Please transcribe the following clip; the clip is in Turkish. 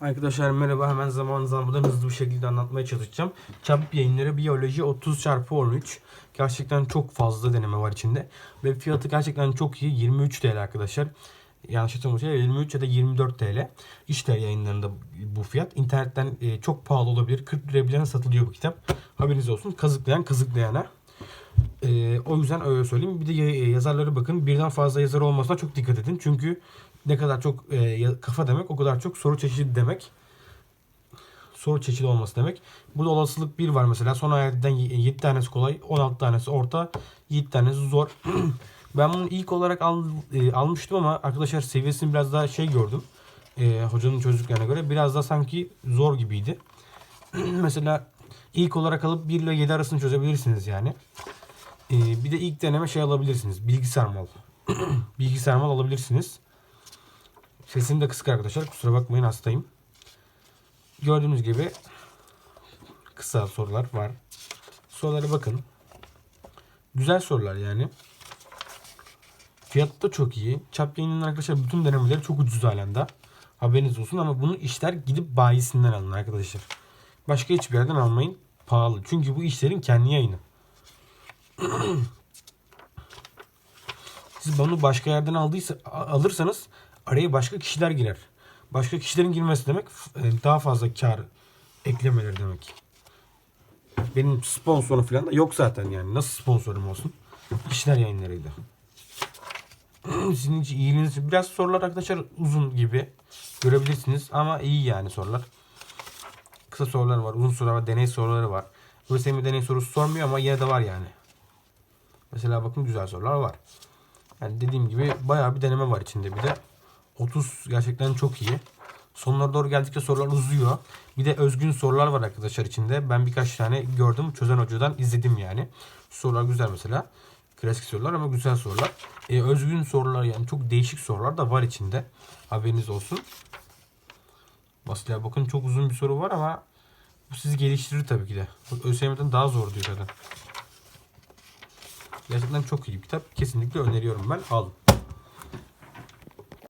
Arkadaşlar merhaba hemen zaman zamandan hızlı bir şekilde anlatmaya çalışacağım. Çap yayınları biyoloji 30 çarpı 13. Gerçekten çok fazla deneme var içinde. Ve fiyatı gerçekten çok iyi. 23 TL arkadaşlar. Yanlış hatırlamıyorsam 23 ya da 24 TL. İşte yayınlarında bu fiyat. İnternetten e, çok pahalı olabilir. 40 liraya bile satılıyor bu kitap. Haberiniz olsun. Kazıklayan kazıklayana. E, o yüzden öyle söyleyeyim. Bir de ya- yazarlara bakın. Birden fazla yazar olmasına çok dikkat edin. Çünkü ne kadar çok e, kafa demek o kadar çok soru çeşidi demek. Soru çeşidi olması demek. Burada olasılık 1 var mesela. Son ayetden 7 tanesi kolay, 16 tanesi orta, 7 tanesi zor. ben bunu ilk olarak al, e, almıştım ama arkadaşlar seviyesini biraz daha şey gördüm. E, hocanın çözdüklerine göre biraz daha sanki zor gibiydi. mesela ilk olarak alıp 1 ile 7 arasını çözebilirsiniz yani. E, bir de ilk deneme şey alabilirsiniz. Bilgisayar mal. Bilgisayar mal alabilirsiniz. Sesim de kısık arkadaşlar. Kusura bakmayın hastayım. Gördüğünüz gibi kısa sorular var. Sorulara bakın. Güzel sorular yani. Fiyatı da çok iyi. Çap yayınının arkadaşlar bütün denemeleri çok ucuz halinde. Haberiniz olsun ama bunu işler gidip bayisinden alın arkadaşlar. Başka hiçbir yerden almayın. Pahalı. Çünkü bu işlerin kendi yayını. Siz bunu başka yerden aldıysa alırsanız araya başka kişiler girer. Başka kişilerin girmesi demek e, daha fazla kar eklemeleri demek. Benim sponsorum falan da yok zaten yani. Nasıl sponsorum olsun? İşler yayınlarıydı. Sizin için iyiliğiniz biraz sorular arkadaşlar uzun gibi görebilirsiniz ama iyi yani sorular. Kısa sorular var, uzun sorular var, deney soruları var. ÖSYM deney sorusu sormuyor ama yine de var yani. Mesela bakın güzel sorular var. Yani dediğim gibi bayağı bir deneme var içinde bir de. 30 gerçekten çok iyi. Sonlara doğru geldikçe sorular uzuyor. Bir de özgün sorular var arkadaşlar içinde. Ben birkaç tane gördüm. Çözen hocadan izledim yani. Sorular güzel mesela. Klasik sorular ama güzel sorular. Ee, özgün sorular yani çok değişik sorular da var içinde. Haberiniz olsun. Mesela bakın çok uzun bir soru var ama bu sizi geliştirir tabii ki de. ÖSYM'den daha zor diyor zaten. Gerçekten çok iyi bir kitap. Kesinlikle öneriyorum ben. Alın.